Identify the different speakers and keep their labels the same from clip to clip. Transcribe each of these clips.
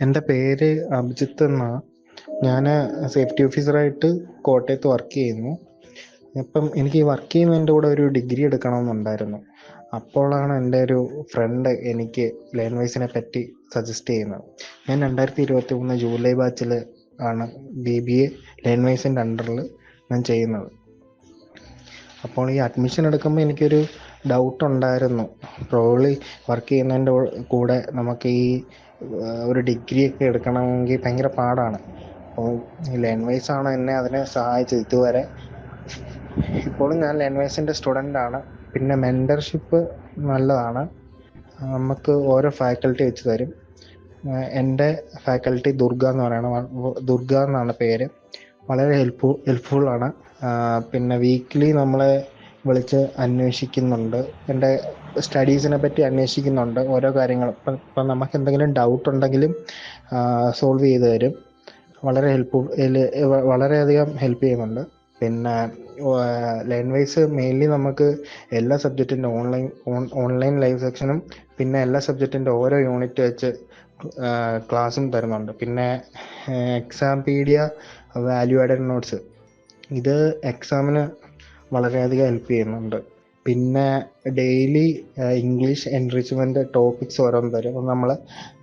Speaker 1: എന്റെ പേര് അഭിജിത്ത് എന്നാ. ഞാൻ സേഫ്റ്റി ഓഫീസറായിട്ട് കോട്ടയത്ത് വർക്ക് ചെയ്യുന്നു. ഇപ്പം എനിക്ക് ഈ വർക്ക് ചെയ്യുന്നതിന്റെ കൂടെ ഒരു ഡിഗ്രി എടുക്കണമെന്നുണ്ടായിരുന്നു. അപ്പോഴാണ് എന്റെ ഒരു ഫ്രണ്ട് എനിക്ക് ലൈൻ വൈസിനെ പറ്റി സജസ്റ്റ് ചെയ്യുന്നത്. ഞാൻ രണ്ടായിരത്തി ഇരുപത്തി മൂന്ന് ജൂലൈ ബാച്ചിൽ ആണ് ബി ബി എ ലൈൻ വൈസിന്റെ അണ്ടറിൽ ഞാൻ ചെയ്യുന്നത്. അപ്പോൾ ഈ അഡ്മിഷൻ എടുക്കുമ്പോൾ എനിക്കൊരു ഡൗട്ട് ഉണ്ടായിരുന്നു. പ്രോബ്ലി വർക്ക് ചെയ്യുന്നതിന്റെ കൂടെ നമുക്ക് ഈ ഒരു ഡിഗ്രി ഒക്കെ എടുക്കണമെങ്കിൽ ഭയങ്കര പാടാണ്. അപ്പോൾ ആണ് എന്നെ അതിനെ സഹായിച്ചത് ഇതുവരെ. ഇപ്പോഴും ഞാൻ ലേൺ വൈസിന്റെ സ്റ്റുഡന്റ് ആണ്. പിന്നെ മെന്റർഷിപ്പ് നല്ലതാണ്. നമുക്ക് ഓരോ ഫാക്കൽറ്റി വെച്ച് തരും. എന്റെ ഫാക്കൽറ്റി ദുർഗ എന്ന് പറയണം ദുർഗ എന്നാണ് പേര്. വളരെ ഹെൽപ്പ് ഹെൽപ്ഫുൾ ആണ്. പിന്നെ വീക്ക്ലി നമ്മളെ വിളിച്ച് അന്വേഷിക്കുന്നുണ്ട്. എന്റെ സ്റ്റഡീസിനെ പറ്റി അന്വേഷിക്കുന്നുണ്ട്. ഓരോ കാര്യങ്ങളും. ഇപ്പം ഇപ്പം നമുക്ക് എന്തെങ്കിലും ഡൗട്ട് ഉണ്ടെങ്കിലും സോൾവ് ചെയ്ത് തരും. വളരെ ഹെൽപ്ഫുൾ വളരെയധികം ഹെൽപ്പ് ചെയ്യുന്നുണ്ട്. പിന്നെ ലേൺ വൈസ് മെയിൻലി നമുക്ക് എല്ലാ സബ്ജക്റ്റിന്റെ ഓൺലൈൻ ഓൺലൈൻ ലൈവ് സെക്ഷനും പിന്നെ എല്ലാ സബ്ജക്റ്റിന്റെ ഓരോ യൂണിറ്റ് വെച്ച് ക്ലാസ്സും തരുന്നുണ്ട്. പിന്നെ exam pedia value added notes ഇത് എക്സാമിന് വളരെയധികം ഹെൽപ്പ് ചെയ്യുന്നുണ്ട്. പിന്നെ ഡെയിലി ഇംഗ്ലീഷ് എൻറിച്ച്മെന്റ് ടോപ്പിക്സ് ഓരോന്ന് തരും. അത് നമ്മൾ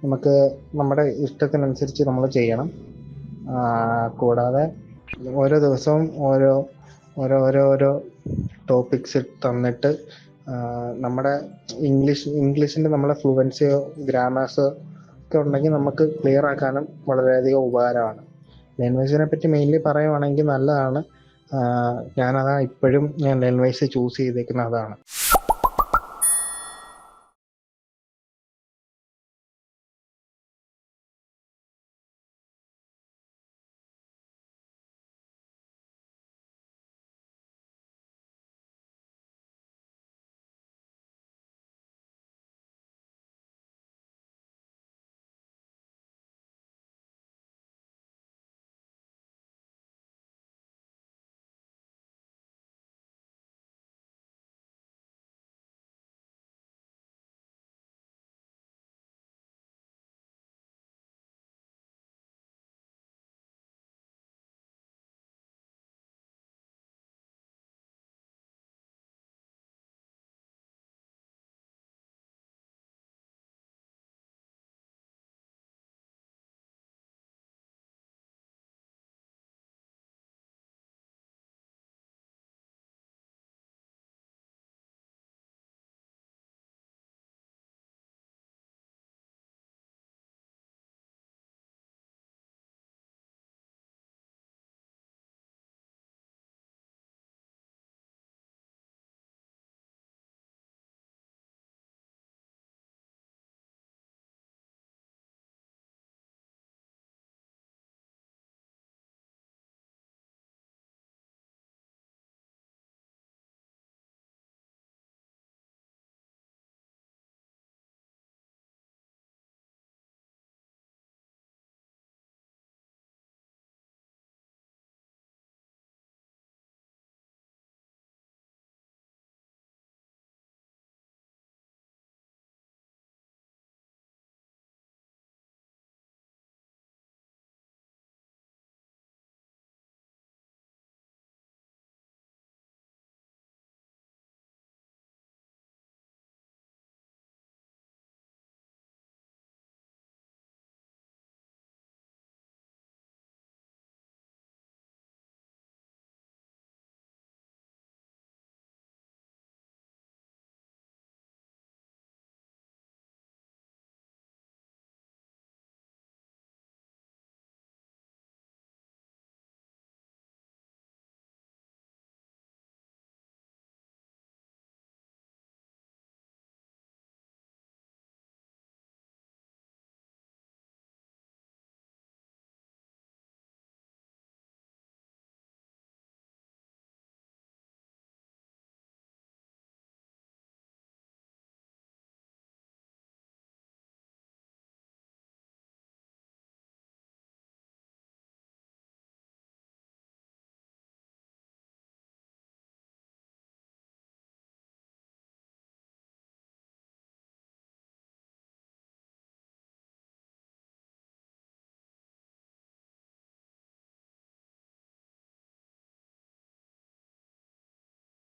Speaker 1: നമുക്ക് നമ്മുടെ ഇഷ്ടത്തിനനുസരിച്ച് നമ്മൾ ചെയ്യണം. കൂടാതെ ഓരോ ദിവസവും ഓരോ ഓരോ ഓരോ ഓരോ ടോപ്പിക്സ് തന്നിട്ട് നമ്മുടെ ഇംഗ്ലീഷ് ഇംഗ്ലീഷിന്റെ നമ്മളെ ഫ്ലുവൻസിയോ ഗ്രാമേഴ്സോ ഒക്കെ ഉണ്ടെങ്കിൽ നമുക്ക് ക്ലിയർ ആക്കാനും വളരെയധികം ഉപകാരമാണ്. ലാംഗ്വേജിനെ പറ്റി മെയിൻലി പറയുവാണെങ്കിൽ നല്ലതാണ്. ഞാനതാ ഇപ്പോഴും ഞാൻ ലാംഗ്വേജ് ചൂസ് ചെയ്തേക്കുന്ന അതാണ്.